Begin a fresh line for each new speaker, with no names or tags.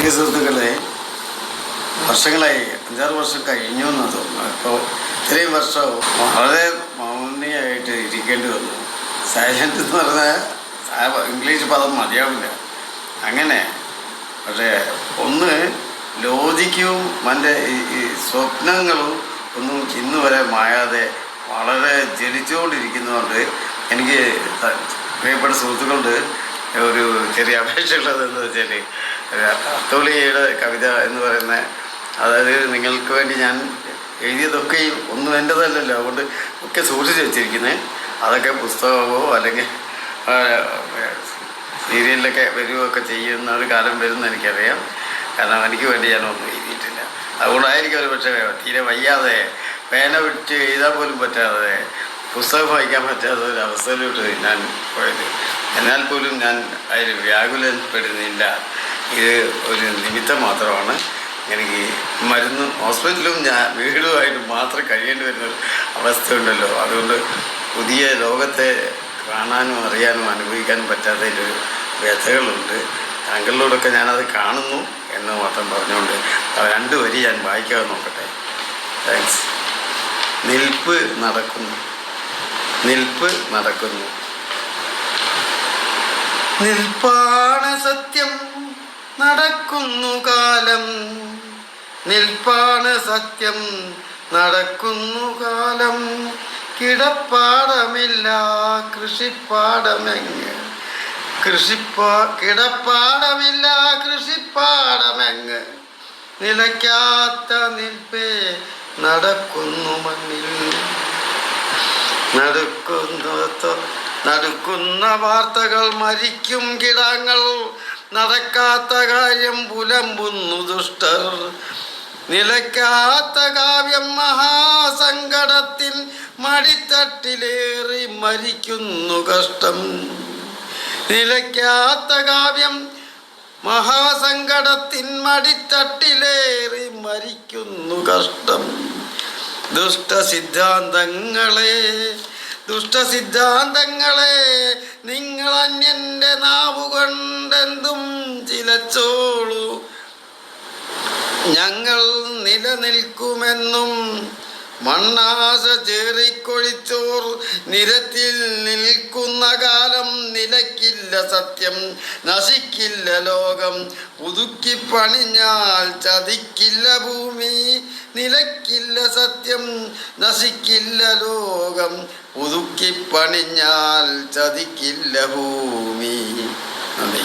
പ്രിയ സുഹൃത്തുക്കളെ വർഷങ്ങളായി അഞ്ചാറ് വർഷം കഴിഞ്ഞു എന്ന് തോന്നുന്നു. അപ്പോൾ ഇത്രയും വർഷം വളരെ മൗനിയായിട്ട് ഇരിക്കേണ്ടി വന്നു. സൈലന്റ് എന്ന് പറഞ്ഞാൽ ഇംഗ്ലീഷ് പദം മതിയാവില്ല. അങ്ങനെ പക്ഷേ ഒന്ന് ലോജിക്കും എന്റെ ഈ സ്വപ്നങ്ങളും ഒന്നും ഇന്ന് വരെ മായാതെ വളരെ ജനിച്ചുകൊണ്ടിരിക്കുന്നതുകൊണ്ട് എനിക്ക് പ്രിയപ്പെട്ട സുഹൃത്തുക്കളുണ്ട്. ഒരു ചെറിയ അപേക്ഷയുള്ളത് എന്ന് വെച്ചാൽ അത്തോളിയുടെ കവിത എന്ന് പറയുന്ന അതായത് നിങ്ങൾക്ക് വേണ്ടി ഞാൻ എഴുതിയതൊക്കെയും ഒന്നും എന്റെതല്ലല്ലോ. അതുകൊണ്ട് ഒക്കെ സൂക്ഷിച്ച് വെച്ചിരിക്കുന്നത് അതൊക്കെ പുസ്തകമോ അല്ലെങ്കിൽ സീരിയലിലൊക്കെ വരികയൊക്കെ ചെയ്യുന്ന ഒരു കാലം വരുമെന്ന് എനിക്കറിയാം. കാരണം എനിക്ക് വേണ്ടി ഞാനൊന്നും എഴുതിയിട്ടില്ല. അതുകൊണ്ടായിരിക്കും ഒരു പക്ഷേ തീരെ വയ്യാതെ പേന വിട്ട് എഴുതാൻ പോലും പറ്റാതെ പുസ്തകം വായിക്കാൻ പറ്റാത്ത ഒരു അവസ്ഥയിലോട്ട് ഞാൻ പോയത്. എന്നാൽ പോലും ഞാൻ അതിൽ വ്യാകുലപ്പെടുന്നില്ല. ഇത് ഒരു നിമിത്തം മാത്രമാണ് എനിക്ക് മരുന്ന് ഹോസ്പിറ്റലും ഞാൻ വീടുമായിട്ട് മാത്രം കഴിയേണ്ടി വരുന്ന ഒരു അവസ്ഥയുണ്ടല്ലോ അതുകൊണ്ട് പുതിയ ലോകത്തെ കാണാനും അറിയാനും അനുഭവിക്കാനും പറ്റാത്തതിലൊരു വ്യഥകളുണ്ട്. താങ്കളിലൂടെയൊക്കെ ഞാനത് കാണുന്നു എന്ന് മാത്രം പറഞ്ഞുകൊണ്ട് രണ്ട് വരി ഞാൻ വായിക്കാതെ നോക്കട്ടെ. താങ്ക്സ് നിൽപ്പ് നടക്കുന്നു. നിൽപ്പ് നടക്കുന്നു. നിൽപ്പാണ് സത്യം. നടക്കുന്നു കാലം നിൽപ്പാണ് സത്യം നടക്കുന്നു കാലം കിടപ്പാടമില്ല കൃഷിപ്പാടമെങ്ങ്? കൃഷിപ്പാ കിടപ്പാടമില്ല കൃഷിപ്പാടമെങ്ങ്? നിലയ്ക്കാത്ത നിൽപ്പേ നടക്കുന്നു മണ്ണിൽ. നടക്കുന്ന നടക്കുന്ന വാർത്തകൾ മരിക്കും കിടങ്ങൾ. നടക്കാത്ത കാര്യം പുലമ്പുന്നു ദുഷ്ടർ. നിലയ്ക്കാത്ത കാവ്യം മഹാസങ്കടത്തിൽ മടിത്തട്ടിലേറി മരിക്കുന്നു കഷ്ടം. നിലയ്ക്കാത്ത കാവ്യം മഹാസങ്കടത്തിൻ മടിത്തട്ടിലേറി മരിക്കുന്നു കഷ്ടം. ദുഷ്ടസിദ്ധാന്തങ്ങളെ ദുഷ്ടസിദ്ധാന്തങ്ങളെ നിങ്ങൾ അന്യന്റെ നാവുകൊണ്ടെന്തും ചിലച്ചോളൂ. ഞങ്ങൾ നിലനിൽക്കുമെന്നും മണ്ണാശ ചേറിക്കൊഴിച്ചോർ നിരത്തിൽ നിൽക്കുന്ന കാലം നിലയ്ക്കില്ല സത്യം. നശിക്കില്ല ലോകം. പുതുക്കി പണിഞ്ഞാൽ ചതിക്കില്ല ഭൂമി. നിലക്കില്ല സത്യം. നശിക്കില്ല ലോകം. പുതുക്കി പണിഞ്ഞാൽ ചതിക്കില്ല ഭൂമി. നന്ദി.